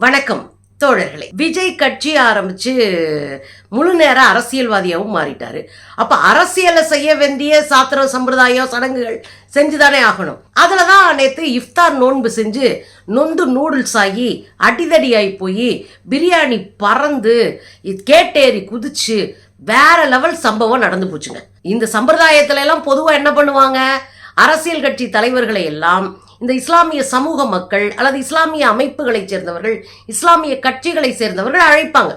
வணக்கம் தோழர்களே. விஜய் கட்சி ஆரம்பிச்சு முழு நேர அரசியல்வாதியாகவும் மாறிட்டாரு. அப்ப அரசியலை செய்ய வேண்டிய சாத்திரம் சம்பிரதாயம் சடங்குகள் செஞ்சுதானே ஆகணும். அதில் தான் நேற்று இஃப்தார் நோன்பு செஞ்சு நொந்து நூடுல்ஸ் ஆகி அடிதடியாகி போய் பிரியாணி பறந்து கேட்டேறி குதிச்சு வேற லெவல் சம்பவம் நடந்து போச்சுங்க. இந்த சம்பிரதாயத்துல எல்லாம் பொதுவாக என்ன பண்ணுவாங்க? அரசியல் கட்சி தலைவர்களை எல்லாம் இந்த இஸ்லாமிய சமூக மக்கள் அல்லது இஸ்லாமிய அமைப்புகளைச் சேர்ந்தவர்கள் இஸ்லாமிய கட்சிகளை சேர்ந்தவர்கள் அழைப்பாங்க.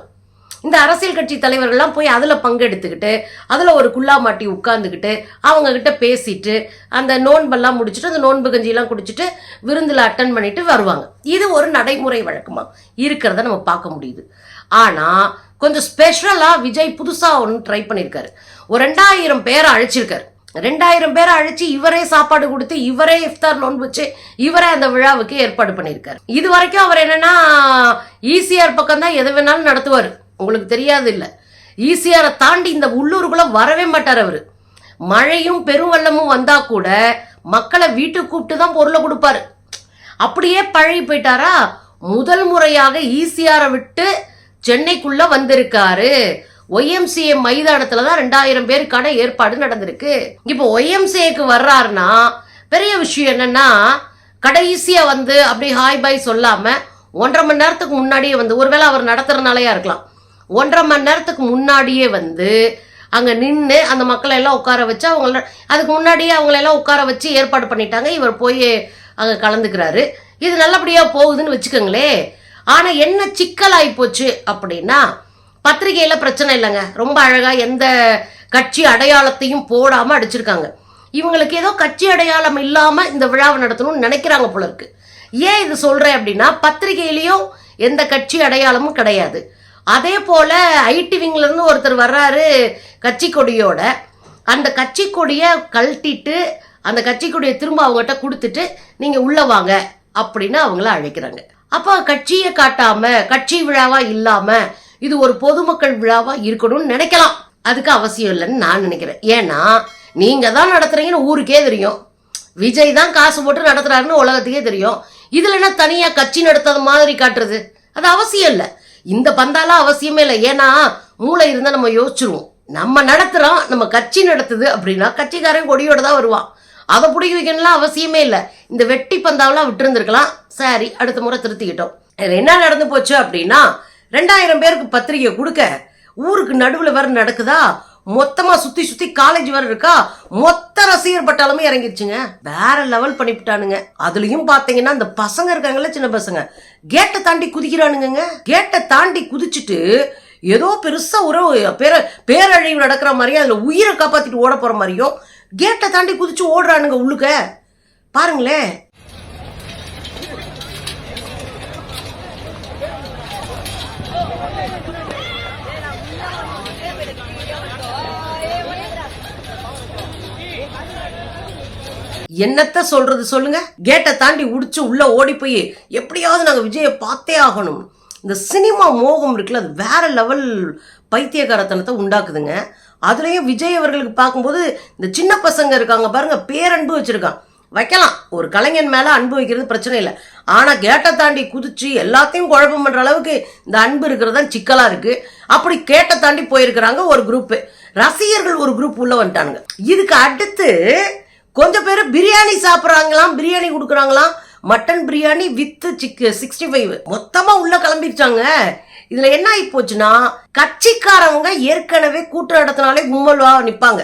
இந்த அரசியல் கட்சி தலைவர்கள்லாம் போய் அதில் பங்கெடுத்துக்கிட்டு அதில் ஒரு குல்லா மாட்டி உட்காந்துக்கிட்டு அவங்க கிட்ட பேசிட்டு அந்த நோன்பெல்லாம் முடிச்சுட்டு அந்த நோன்பு கஞ்சியெல்லாம் குடிச்சிட்டு விருந்தில் அட்டன் பண்ணிட்டு வருவாங்க. இது ஒரு நடைமுறை வழக்கமாக இருக்கிறத நம்ம பார்க்க முடியுது. ஆனால் கொஞ்சம் ஸ்பெஷலாக விஜய் புதுசாக ஒன்று ட்ரை பண்ணியிருக்காரு ஒரு ரெண்டாயிரம் பேரை அழைச்சிருக்காரு. ரெண்டாயிரம் பேரை அழிச்சு இவரே சாப்பாடு கொடுத்து இவரே இஃப்தார் நோன்பு வச்சு இவரே அந்த விழாவுக்கு ஏற்பாடு பண்ணியிருக்காரு. இது வரைக்கும் அவர் என்னன்னா ஈசிஆர் பக்கம் தான் எது வேணாலும் நடத்துவார். உங்களுக்கு தெரியாது இல்லை. ஈசிஆரை தாண்டி இந்த உள்ளூருக்குள்ள வரவே மாட்டார் அவர். மழையும் பெருவெள்ளமும் வந்தா கூட மக்களை வீட்டுக்கு கூப்பிட்டு தான் பொருளை கொடுப்பாரு. அப்படியே பழகி போயிட்டாரா? முதல் முறையாக ஈசிஆரை விட்டு சென்னைக்குள்ள வந்திருக்காரு. ஒய்எம்சிஏ மைதானத்துல தான் ரெண்டாயிரம் பேருக்கான ஏற்பாடு நடந்திருக்கு. இப்போ ஒய்எம்சிஏக்கு வர்றாருன்னா பெரிய விஷயம் என்னன்னா கடைசியா வந்து அப்படி ஹாய் பாய் சொல்லாம ஒன்றரை மணி நேரத்துக்கு முன்னாடியே வந்து ஒருவேளை அவர் நடத்துறனாலயா இருக்கலாம். ஒன்றரை மணி நேரத்துக்கு முன்னாடியே வந்து அங்க நின்று அந்த மக்களை எல்லாம் உட்கார வச்சு அவங்கள அதுக்கு முன்னாடியே அவங்கள எல்லாம் உட்கார வச்சு ஏற்பாடு பண்ணிட்டாங்க. இவர் போய் அங்க கலந்துக்கிறாரு. இது நல்லபடியா போகுதுன்னு வச்சுக்கோங்களே ஆனா என்ன சிக்கலாகி போச்சு அப்படின்னா பத்திரிகையில பிரச்சனை இல்லைங்க. ரொம்ப அழகா எந்த கட்சி அடையாளத்தையும் போடாம அடிச்சிருக்காங்க. இவங்களுக்கு ஏதோ கட்சி அடையாளம் இல்லாம இந்த விழாவை நடத்தணும்னு நினைக்கிறாங்க போல இருக்கு. ஏன் இது சொல்றேன் அப்படின்னா பத்திரிகையிலையும் எந்த கட்சி அடையாளமும் கிடையாது. அதே போல ஐடி விங்லேருந்து ஒருத்தர் வர்றாரு கட்சி கொடியோட. அந்த கட்சி கொடியை கழட்டிட்டு அந்த கட்சி கொடியை திரும்ப அவங்ககிட்ட கொடுத்துட்டு நீங்க உள்ள வாங்க அப்படின்னு அவங்கள அழைக்கிறாங்க. அப்போ கட்சியை காட்டாம கட்சி விழாவா இல்லாமல் இது ஒரு பொதுமக்கள் விழாவா இருக்கணும்னு நினைக்கலாம். அதுக்கு அவசியம் இல்லைன்னு நான் நினைக்கிறேன். ஏன்னா நீங்க தான் நடத்துறீங்கன்னு ஊருக்கே தெரியும். விஜய் தான் காசு போட்டு நடத்துறாருன்னு உலகத்துக்கே தெரியும். இதுல என்ன தனியா கட்சி நடத்தாத மாதிரி காட்டுறது? அது அவசியம் இல்லை. இந்த பந்தாலாம் அவசியமே இல்லை. ஏன்னா மூளை இருந்தா நம்ம யோசிச்சிருவோம். நம்ம நடத்துறோம் நம்ம கட்சி நடத்துது அப்படின்னா கட்சிக்காரன் கொடியோட தான் வருவான். அதை பிடிக்க வைக்கணும்லாம் அவசியமே இல்லை. இந்த வெட்டி பந்தாவெல்லாம் விட்டுருந்துருக்கலாம். சரி அடுத்த முறை திருத்திக்கிட்டோம். என்ன நடந்து போச்சு அப்படின்னா ரெண்டாயிரம் பேருக்கு பத்திரிகை கொடுக்க ஊருக்கு நடுவில் வேற நடக்குதா? மொத்தமா சுத்தி சுத்தி காலேஜ் வேற இருக்கா? மொத்த ரசிகர் பட்டாளமே இறங்கிருச்சுங்க. வேற லெவல் பண்ணிவிட்டானுங்க. அதுலயும் பாத்தீங்கன்னா இந்த பசங்க இருக்காங்கல்ல சின்ன பசங்க. கேட்டை தாண்டி குதிக்கிறானுங்க கேட்டை தாண்டி குதிச்சுட்டு ஏதோ பெருசா ஒரு பேர பேரழிவு நடக்கிற மாதிரியும் அதுல உயிரை காப்பாத்திட்டு ஓட போற மாதிரியும் கேட்டை தாண்டி குதிச்சு ஓடுறானுங்க உள்ளுக்க. பாருங்களேன். என்னத்த சொல்றது சொல்லுங்க? கேட்டை தாண்டி உடிச்சு உள்ள ஓடி போய் எப்படியாவது நாங்க விஜயை பார்த்தே ஆகணும். இந்த சினிமா மோகம் இருக்குல்ல அது வேற லெவல் பைத்தியகாரத்தனத்தை உண்டாக்குதுங்க. அதுலேயும் விஜய் அவர்களுக்கு பார்க்கும்போது இந்த சின்ன பசங்க இருக்காங்க பாருங்க பேரன்பு வச்சிருக்கான். வைக்கலாம் ஒரு கலைஞன் மேல அன்பு வைக்கிறது பிரச்சனை இல்லை. ஆனா கேட்டை தாண்டி குதிச்சு எல்லாத்தையும் குழப்பம் பண்ற அளவுக்கு இந்த அன்பு இருக்கிறது தான் சிக்கலா இருக்கு. அப்படி கேட்டை தாண்டி போயிருக்கிறாங்க ஒரு குரூப் ரசிகர்கள் ஒரு குரூப் உள்ள வந்துட்டானுங்க. இதுக்கு அடுத்து கொஞ்சம் பேர் பிரியாணி சாப்பிட்றாங்களாம் பிரியாணி கொடுக்குறாங்களாம். மட்டன் பிரியாணி வித் சிக்கு சிக்ஸ்டி ஃபைவ் மொத்தமாக உள்ளே கிளம்பிருச்சாங்க. இதில் என்ன ஆகி போச்சுன்னா கட்சிக்காரவங்க ஏற்கனவே கூட்டம் நடத்தினாலே கும்பலாக நிற்பாங்க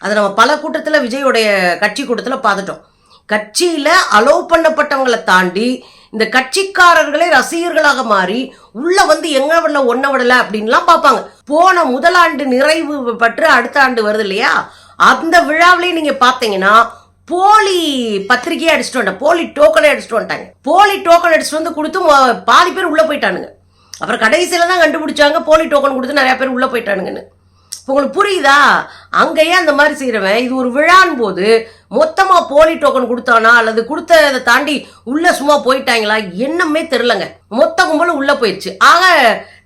அதை நம்ம பல கூட்டத்தில் விஜயோடைய கட்சி கூட்டத்தில் பார்த்துட்டோம். கட்சியில் அலோவ் பண்ணப்பட்டவங்களை தாண்டி இந்த கட்சிக்காரர்களே ரசிகர்களாக மாறி உள்ள வந்து எங்க விடல ஒன்ன விடல அப்படின்லாம் பார்ப்பாங்க. போன முதலாண்டு நிறைவு பற்று அடுத்த ஆண்டு வருது இல்லையா? அந்த விழாவிலையும் நீங்க பாத்தீங்கன்னா போலி பத்திரிகையை அடிச்சுட்டு வந்துட்டாங்க. போலி டோக்கனை அடிச்சுட்டு வந்துட்டாங்க. போலி டோக்கன் அடிச்சுட்டு வந்து கொடுத்து பாதி பேர் உள்ளே போயிட்டானுங்க. அப்புறம் கடைசியில தான் கண்டுபிடிச்சாங்க போலி டோக்கன் கொடுத்து நிறைய பேர் உள்ளே போயிட்டானுங்கன்னு. இப்போ உங்களுக்கு புரியுதா? அங்கேயே அந்த மாதிரி செய்கிறவன் இது ஒரு விழான் போது மொத்தமாக போலி டோக்கன் கொடுத்தானா அல்லது கொடுத்ததை தாண்டி உள்ளே சும்மா போயிட்டாங்களா என்னமே தெரிலங்க மொத்த கும்பலும் உள்ளே போயிடுச்சு ஆக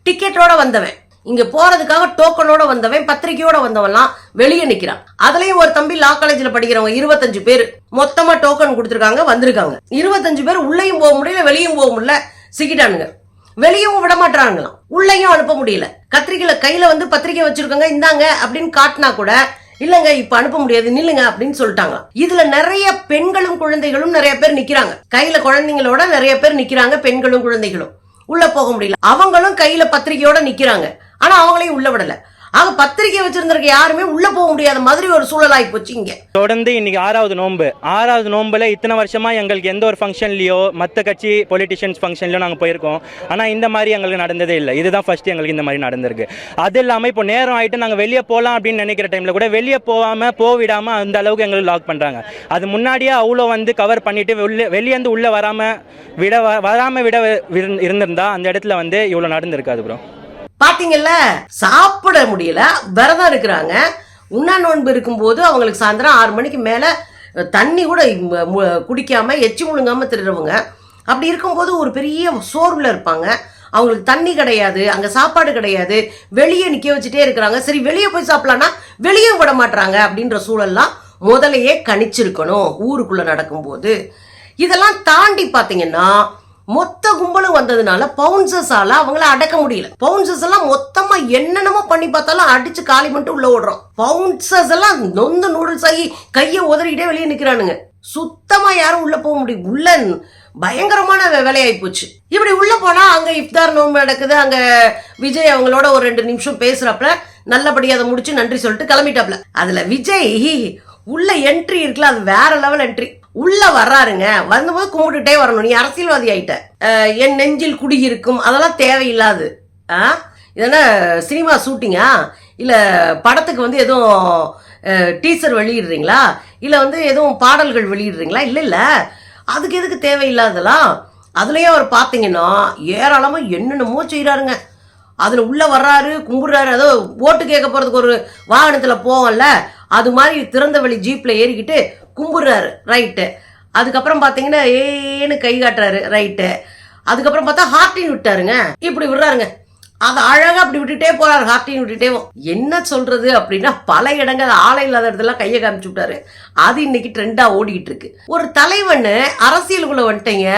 டிக்கெட்டோட வந்தவன். இங்க போறதுக்காக டோக்கனோட வந்தவன் பத்திரிகையோட வந்தவன்லாம் வெளியே நிக்கிறான். அதுலயும் ஒரு தம்பி லா காலேஜ்ல படிக்கிறவங்க இருபத்தஞ்சு பேர். மொத்தமா டோக்கன் கொடுத்துருக்காங்க வந்திருக்காங்க. இருபத்தஞ்சு பேர் உள்ளேயும் போக முடியல வெளியும் போக முடியல சிக்கிட்டானுங்க. வெளியவும் விட மாட்டாங்களாம் உள்ளேயும் அனுப்ப முடியல. கத்திரிக்கையில கையில வந்து பத்திரிக்கை வச்சிருக்காங்க இந்தாங்க அப்படின்னு காட்டினா கூட இல்லங்க இப்ப அனுப்ப முடியாது நில்லுங்க அப்படின்னு சொல்லிட்டாங்க. இதுல நிறைய பெண்களும் குழந்தைகளும் நிறைய பேர் நிக்கிறாங்க. கையில குழந்தைங்களோட நிறைய பேர் நிக்கிறாங்க பெண்களும் குழந்தைகளும். உள்ள போக முடியல. அவங்களும் கையில பத்திரிகையோட நிக்கிறாங்க. ஆனா அவங்களையும் உள்ள விடல. ஆக பத்திரிக்கை வச்சிருந்திருக்க யாருமே உள்ள போக முடியாத மாதிரி ஒரு சூழலாகி போச்சு இங்க. தொடர்ந்து இன்னைக்கு ஆறாவது நோன்பு. ஆறாவது நோன்புல இத்தனை வருஷமா எங்களுக்கு எந்த ஒரு ஃபங்க்ஷன்லயோ மற்ற கட்சி பொலிட்டிஷியன்ஸ் ஃபங்க்ஷன்லயோ நாங்கள் போயிருக்கோம். ஆனால் இந்த மாதிரி எங்களுக்கு நடந்ததே இல்லை. இதுதான் ஃபர்ஸ்ட் எங்களுக்கு இந்த மாதிரி நடந்திருக்கு. அது இல்லாமல் இப்போ நேரம் ஆயிட்டு நாங்கள் வெளியே போகலாம் அப்படின்னு நினைக்கிற டைமில் கூட வெளியே போகாமல் போவிடாம அந்த அளவுக்கு எங்களுக்கு லாக் பண்ணுறாங்க அது முன்னாடியே அவ்வளோ வந்து கவர் பண்ணிட்டு வெளியே வெளியேந்து உள்ளே வராமல் விட வராம விட இருந்திருந்தா அந்த இடத்துல வந்து இவ்வளோ நடந்திருக்காது ப்ரோ பாத்தீங்கல்ல சாப்பிட முடியல விரதம் இருக்கிறாங்க. உண்ணா நோன்பு இருக்கும்போது அவங்களுக்கு சாயந்தரம் ஆறு மணிக்கு மேல தண்ணி கூட மு- குடிக்காம எச்சி முழுங்காம திருடுறவங்க அப்படி இருக்கும்போது ஒரு பெரிய சோர்வில் இருப்பாங்க. அவங்களுக்கு தண்ணி கிடையாது அங்கே சாப்பாடு கிடையாது வெளியே நிற்க வச்சுட்டே இருக்கிறாங்க. சரி வெளியே போய் சாப்பிட்லான்னா வெளியே விட மாட்டுறாங்க அப்படின்ற சூழல்லாம் முதலையே கணிச்சிருக்கணும் ஊருக்குள்ளே நடக்கும்போது. இதெல்லாம் தாண்டி பார்த்தீங்கன்னா மொத்த கும்பலும் வந்ததுனால பவுன்சஸால அவங்கள அடக்க முடியல. பவுன்சஸ் எல்லாம் மொத்தமா என்னென்னமோ பண்ணி பார்த்தாலும் அடிச்சு காலி பண்ணிட்டு உள்ள ஓடுறோம். பவுன்சஸ் எல்லாம் நொந்து நூடுல்ஸ் ஆகி கையை உதறிக்கிட்டே வெளியே நிக்கிறானுங்க. சுத்தமா யாரும் உள்ள போக முடியும் உள்ள பயங்கரமான வே- வேலையாயி போச்சு. இப்படி உள்ள போனா அங்க இஃப்தார் நோம்பு நடக்குது. அங்க விஜய் அவங்களோட ஒரு ரெண்டு நிமிஷம் பேசுறப்ப நல்லபடியா அதை முடிச்சு நன்றி சொல்லிட்டு கிளம்பிட்டாப்ல. அதுல விஜய் உள்ள என்ட்ரி இருக்குல்ல அது வேற லெவல் என்ட்ரி உள்ள வர்றாருங்க. வந்தபோது கும்பிட்டுட்டே வரணும். நீ அரசியல்வாதி ஆயிட்ட என் நெஞ்சில் குடியிருக்கும். அதெல்லாம் தேவையில்லாது. ஆ? இதென்ன சினிமா ஷூட்டிங்கா? இல்லை படத்துக்கு வந்து எதுவும் டீசர் வெளியிடுறீங்களா? இல்லை வந்து எதுவும் பாடல்கள் வெளியிடுறீங்களா? இல்லை இல்லை. அதுக்கு எதுக்கு தேவையில்லாதலாம் அதுலேயே அவர் பார்த்தீங்கன்னா ஏராளமாக என்னென்னமோ செய்கிறாருங்க அதில் உள்ளே வர்றாரு கும்பிடுறாரு. அதோ ஓட்டு கேட்க போகிறதுக்கு ஒரு வாகனத்தில் போவோம்ல அது மாதிரி திறந்த வழி ஜீப்பில் ஏறிக்கிட்டு கும்பிடுறாரு ரைட்டு அதுக்கப்புறம் பார்த்தீங்கன்னா ஏன்னு கை காட்டுறாரு ரைட்டு அதுக்கப்புறம் பார்த்தா ஹார்டின் விட்டாருங்க. இப்படி விடுறாருங்க. அது அழகாக அப்படி விட்டுட்டே போறாரு ஹார்டின் விட்டுட்டே. என்ன சொல்றது அப்படின்னா பல இடங்கள் ஆலை இல்லாத இடத்துல கையை காமிச்சு விட்டாரு. அது இன்னைக்கு ட்ரெண்டா ஓடிக்கிட்டு இருக்கு. ஒரு தலைவன் அரசியலுக்குள்ள வந்துட்டீங்க.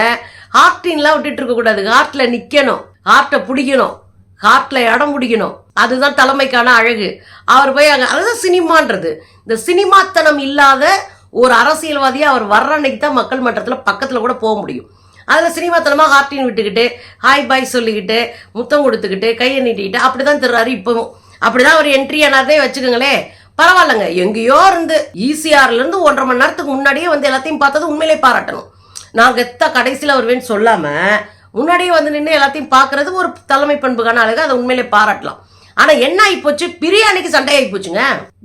ஹார்டின்லாம் விட்டுட்டு இருக்க கூடாது ஹார்ட்ல நிக்கணும். ஹார்ட்டை பிடிக்கணும். ஹார்ட்ல இடம் பிடிக்கணும். அதுதான் தலைமைக்கான அழகு. அவர் போய் அங்க அதுதான் சினிமான்றது. இந்த சினிமாத்தனம் இல்லாத ஒரு அரசியல்வாதியாக அவர் வர்ற அன்னைக்கு தான் மக்கள் மன்றத்தில் பக்கத்தில் கூட போக முடியும். அதில் சினிமாத்தனமாக ஹார்ட்டின் விட்டுக்கிட்டு ஹாய் பாய் சொல்லிக்கிட்டு முத்தம் கொடுத்துக்கிட்டு கையை நீட்டிக்கிட்டு அப்படி தான் திருறாரு இப்போவும். அப்படிதான் அவர் என்ட்ரி ஆனாதே வச்சுக்கோங்களேன். பரவாயில்லங்க. எங்கேயோ இருந்து ஈசிஆர்லேருந்து ஒன்றரை மணி நேரத்துக்கு முன்னாடியே வந்து எல்லாத்தையும் பார்த்தது உண்மையிலே பாராட்டணும். நான் கெத்தா கடைசியில் வருவேன்னு சொல்லாமல் முன்னாடியே வந்து நின்று எல்லாத்தையும் பார்க்கறது ஒரு தலைமை பண்புக்கான அழகு அதை உண்மையிலே பாராட்டலாம். ஆனா என்ன ஆகிப்போச்சு பிரியாணிக்கு சண்டை போச்சுங்க.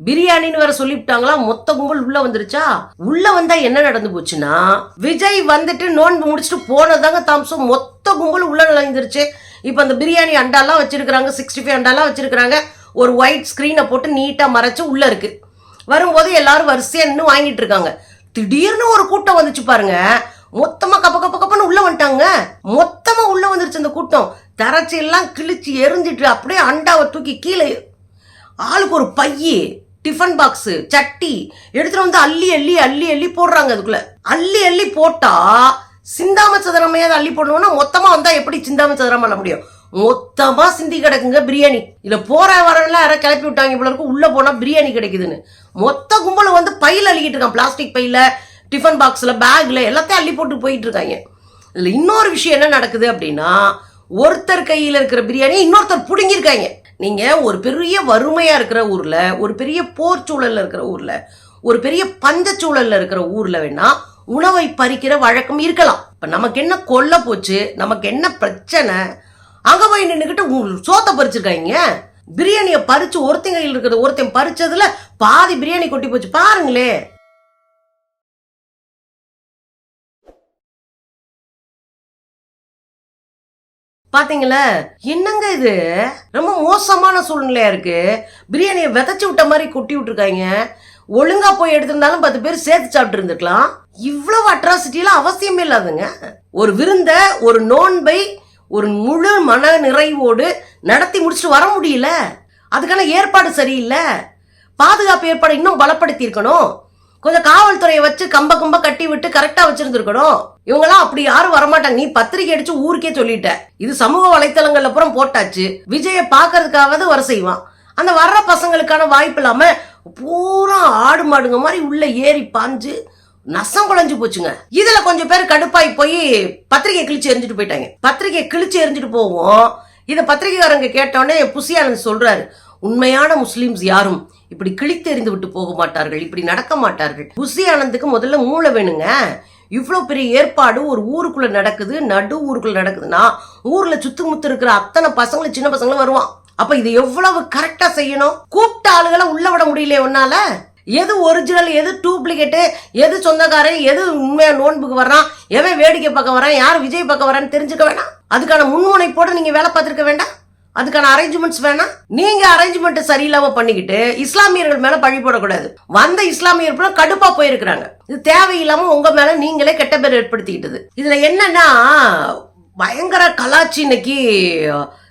பிரியாணின்னு வேற சொல்லிவிட்டாங்களா? மொத்த கும்பல் உள்ள வந்துருச்சா? உள்ள வந்தா என்ன நடந்து போச்சுன்னா விஜய் வந்துட்டு நோன்பு முடிச்சுட்டு போனதாங்க தாம்சம். மொத்த கும்பல் உள்ள நுழைஞ்சிருச்சு. இப்போ அந்த பிரியாணி அண்டாலாம் வச்சிருக்கிறாங்க சிக்ஸ்டி ஃபைவ் அண்டாலாம் வச்சிருக்கிறாங்க. ஒரு ஒயிட் ஸ்க்ரீனை போட்டு நீட்டாக மறைச்சு உள்ள இருக்கு. வரும்போது எல்லாரும் வரிசையா நின்று வாங்கிட்டு இருக்காங்க. திடீர்னு ஒரு கூட்டம் வந்துச்சு பாருங்க. மொத்தமா கப்ப கப்ப கப்பன்னு உள்ள வந்துட்டாங்க. மொத்தமா உள்ள வந்துருச்சு அந்த கூட்டம். தரச்சி எல்லாம் கிழிச்சு எரிஞ்சிட்டு அப்படியே அண்டாவை தூக்கி கீழே ஆளுக்கு ஒரு பைய டிஃபன் பாக்ஸ் சட்டி எடுத்துட்டு வந்து அள்ளி அள்ளி அள்ளி அள்ளி போடுறாங்க அதுக்குள்ள. அள்ளி அள்ளி போட்டா சிந்தாம சதுரமையாவது அள்ளி போடணும்னா மொத்தமா வந்தா எப்படி சிந்தாம சதுரம் பண்ண முடியும்? மொத்தமா சிந்தி கிடக்குங்க பிரியாணி. இல்ல போற வரவெல்லாம் யாராவது கிளப்பி விட்டாங்க இவ்வளவு இருக்கு. உள்ள போனா பிரியாணி கிடைக்குதுன்னு. மொத்த கும்பலும் வந்து பையில அள்ளிக்கிட்டு இருக்கான். பிளாஸ்டிக் பையில டிஃபன் பாக்ஸில் பேக்கில் எல்லாத்தையும் அள்ளி போட்டு போயிட்டு இருக்காங்க இதில் இன்னொரு விஷயம் என்ன நடக்குது அப்படின்னா ஒருத்தர் கையில் இருக்கிற பிரியாணி இன்னொருத்தர் பிடுங்கியிருக்காங்க. நீங்கள் ஒரு பெரிய வறுமையாக இருக்கிற ஊரில் ஒரு பெரிய போர் சூழலில் இருக்கிற ஊரில் ஒரு பெரிய பஞ்சச்சூழலில் இருக்கிற ஊரில் வேணால் உணவை பறிக்கிற வழக்கம் இருக்கலாம். இப்போ நமக்கு என்ன கொல்ல போச்சு நமக்கு என்ன பிரச்சனை அங்கே போய் நின்றுக்கிட்டு சோத்தை பறிச்சிருக்காங்க. பிரியாணியை பறிச்சு ஒருத்தன் கையில் இருக்கிறது ஒருத்தன் பறிச்சதுல பாதி பிரியாணி கொட்டி போச்சு. பாருங்களே பாத்தீங்களா? என்னங்க இது? ரொம்ப மோசமான சூழ்நிலையா இருக்கு. பிரியாணியை விதைச்சு விட்ட மாதிரி கொட்டி விட்டுருக்காங்க. ஒழுங்கா போய் எடுத்திருந்தாலும் பத்து பேர் சேர்த்து சாப்பிட்டு இருந்துக்கலாம் இவ்வளவு அட்ராசிட்டிலாம் அவசியமே இல்லாதுங்க. ஒரு விருந்த ஒரு நோன்பை ஒரு முழு மன நிறைவோடு நடத்தி முடிச்சுட்டு வர முடியல. அதுக்கான ஏற்பாடு சரியில்லை. பாதுகாப்பு ஏற்பாடு இன்னும் பலப்படுத்தி இருக்கணும் கொஞ்சம் காவல்துறையை வச்சு கம்ப கம்ப கட்டி விட்டு கரெக்டா வச்சிருந்துருக்கணும். இவங்களாம் அப்படி யாரும் வரமாட்டாங்க. நீ பத்திரிக்கை அடிச்சு ஊருக்கே சொல்லிட்ட. இது சமூக வலைத்தளங்கள்ல அப்புறம் போட்டாச்சு. விஜய பாக்குறதுக்காவது வர செய்வான். அந்த வர்ற பசங்களுக்கான வாய்ப்பு இல்லாம பூரா ஆடு மாடுங்க மாதிரி உள்ள ஏறி பாஞ்சு நசம் குழஞ்சு போச்சுங்க. இதுல கொஞ்சம் பேர் கடுப்பாய் போய் பத்திரிகை கிழிச்சு எரிஞ்சிட்டு போயிட்டாங்க. பத்திரிகை கிழிச்சு எரிஞ்சிட்டு போவோம். இதை பத்திரிகைக்காரங்க கேட்டோடனே புசியானந்த் சொல்றாரு உண்மையான முஸ்லீம்ஸ் யாரும் இப்படி கிழித்தெறிந்து விட்டு போக மாட்டார்கள் இப்படி நடக்க மாட்டார்கள். புசி ஆனந்துக்கு முதல்ல மூளை வேணுங்க. இவ்வளோ பெரிய ஏற்பாடு ஒரு ஊருக்குள்ள நடக்குது நடு ஊருக்குள்ள நடக்குதுன்னா ஊர்ல சுத்து முத்து இருக்கிற அத்தனை பசங்களும் சின்ன பசங்களும் வருவான். அப்ப இது எவ்வளவு கரெக்டா செய்யணும்? கூப்பிட்ட ஆளுகளை உள்ள விட முடியல உன்னால? எது ஒரிஜினல் எது டூப்ளிகேட்டு எது சொந்தக்காரன் எது உண்மையா நோன்புக்கு வர்றான் எவன் வேடிக்கை பார்க்க வரான் யார் விஜய் பார்க்க வரான்னு தெரிஞ்சுக்க வேண்டாம் அதுக்கான முன்முனைப்போடு நீங்க வேலை பார்த்துருக்க வேண்டாம். அதுக்கான அரேஞ்ச்மெண்ட்ஸ் வேணாம் நீங்க அரேஞ்ச்மெண்ட் சரியில்லாம பண்ணிக்கிட்டு இஸ்லாமியர்கள் மேல பழி போடக்கூடாது. வந்த இஸ்லாமியர் கூட கடுப்பா போயிருக்கிறாங்க. இது தேவையில்லாம உங்க மேல நீங்களே கெட்ட பேர் ஏற்படுத்திக்கிட்டது. இதுல என்னன்னா பயங்கர கலாச்சி இன்னைக்கு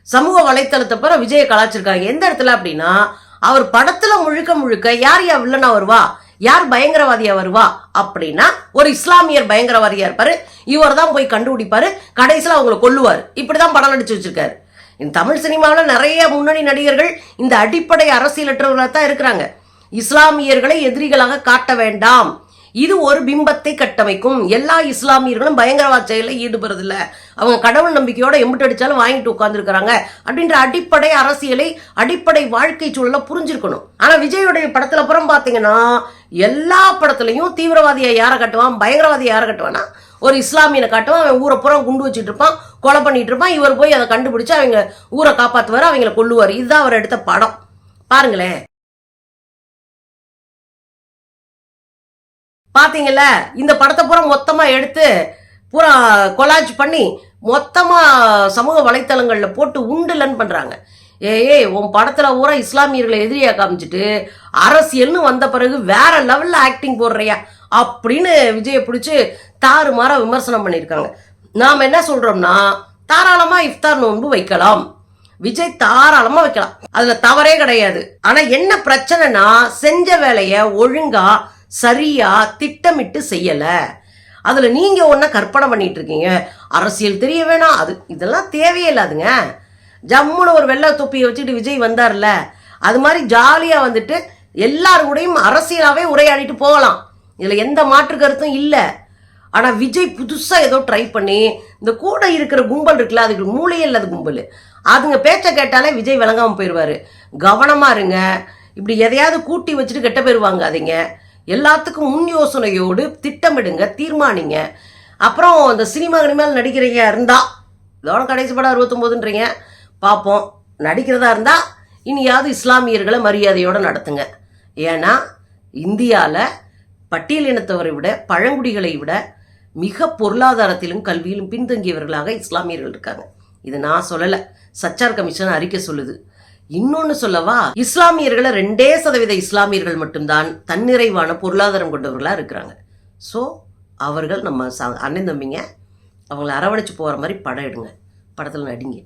சமூக வலைத்தளத்தை பிற விஜய கலாச்சிருக்காங்க. எந்த இடத்துல அப்படின்னா அவர் படத்துல முழுக்க முழுக்க யார் யார் வில்லனா வருவா? யார் பயங்கரவாதியா வருவா? அப்படின்னா ஒரு இஸ்லாமியர் பயங்கரவாதியா இருப்பாரு. இவர் தான் போய் கண்டுபிடிப்பாரு. கடைசியில் அவங்கள கொல்லுவார். இப்படிதான் படம் நடிச்சு வச்சிருக்காரு. இந்த தமிழ் சினிமாவில் நிறைய முன்னணி நடிகர்கள் இந்த அடிப்படை அரசியலற்றவர்களாக தான் இருக்கிறாங்க. இஸ்லாமியர்களை எதிரிகளாக காட்ட வேண்டாம். இது ஒரு பிம்பத்தை கட்டமைக்கும். எல்லா இஸ்லாமியர்களும் பயங்கரவாத செயலில் ஈடுபடுறதில்ல. அவங்க கடவுள் நம்பிக்கையோட எம்பிட்டு அடித்தாலும் வாங்கிட்டு உட்காந்துருக்காங்க அப்படின்ற அடிப்படை அரசியலை அடிப்படை வாழ்க்கை சூழலை புரிஞ்சிருக்கணும். ஆனால் விஜயோடைய படத்துல அப்புறம் பார்த்தீங்கன்னா எல்லா படத்துலையும் தீவிரவாதியை யாரை கட்டுவான்? பயங்கரவாதியை யாரை கட்டுவானா? ஒரு இஸ்லாமியனை காட்டும் அவன் ஊரை புறம் குண்டு வச்சுட்டு இருப்பான் கொலை பண்ணிட்டு இருப்பான். இவர் போய் அதை கண்டுபிடிச்சு அவங்க ஊரை காப்பாத்துவாரு அவங்கள கொல்லுவார். இதுதான் அவர் எடுத்த படம். பாருங்களேன். பாத்தீங்கல்ல இந்த படத்தை பூரா மொத்தமா எடுத்து பூரா கொலாஜ் பண்ணி மொத்தமா சமூக வலைத்தளங்கள்ல போட்டு உண்டுலன்னு பண்றாங்க. ஏய் ஏய் உன் படத்துல பூரா இஸ்லாமியர்களை எதிரியா காமிச்சிட்டு அரசியல்னு வந்த பிறகு வேற லெவல்ல ஆக்டிங் போடுறியா? அப்படின்னு விஜயை பிடிச்சி தாறுமாறாக விமர்சனம் பண்ணியிருக்காங்க. நாம் என்ன சொல்கிறோம்னா தாராளமாக இஃப்தார் நோன்பு வைக்கலாம். விஜய் தாராளமாக வைக்கலாம். அதில் தவறே கிடையாது. ஆனால் என்ன பிரச்சனைனா செஞ்ச வேலையை ஒழுங்கா சரியா திட்டமிட்டு செய்யலை. அதில் நீங்கள் ஒன்றா கற்பனை பண்ணிட்டு இருக்கீங்க அரசியல் தெரிய வேணாம். அது இதெல்லாம் தேவையே இல்லாதுங்க ஜம்முன்னு ஒரு வெள்ளை தொப்பியை வச்சுட்டு விஜய் வந்தார்ல அது மாதிரி ஜாலியாக வந்துட்டு எல்லாரு கூடயும் அரசியலாகவே உரையாடிட்டு போகலாம். இதில் எந்த மாற்று கருத்தும் இல்லை. ஆனால் விஜய் புதுசாக ஏதோ ட்ரை பண்ணி இந்த கூட இருக்கிற கும்பல் இருக்குல்ல அதுக்கு மூளையே இல்லாத கும்பல். அதுங்க பேச்சை கேட்டாலே விஜய் விளங்காமல் போயிடுவாரு கவனமாக இருங்க. இப்படி எதையாவது கூட்டி வச்சுட்டு கெட்ட போயிடுவாங்க வாங்காதீங்க. எல்லாத்துக்கும் முன் யோசனையோடு திட்டமிடுங்க தீர்மானிங்க. அப்புறம் இந்த சினிமா இனிமேல் நடிக்கிறீங்க இருந்தால் இதோட கடைசி படம் அறுபத்தொம்போதுன்றீங்க பார்ப்போம் நடிக்கிறதா இருந்தால் இனியாவது இஸ்லாமியர்களை மரியாதையோடு நடத்துங்க. ஏன்னா இந்தியாவில் பட்டியலினத்தவரை விட பழங்குடிகளை விட மிக பொருளாதாரத்திலும் கல்வியிலும் பின்தங்கியவர்களாக இஸ்லாமியர்கள் இருக்காங்க. இது நான் சொல்லலை. சச்சார் கமிஷன் அறிக்கை சொல்லுது. இன்னொன்னு சொல்லவா? இஸ்லாமியர்களை ரெண்டே சதவீத இஸ்லாமியர்கள் மட்டும்தான் தன்னிறைவான பொருளாதாரம் கொண்டவர்களாக இருக்கிறாங்க. ஸோ அவர்கள் நம்ம அண்ணன் தம்பிங்க அவங்கள அரவணைச்சு போகிற மாதிரி படம் எடுங்க. படத்தில் நடிங்க.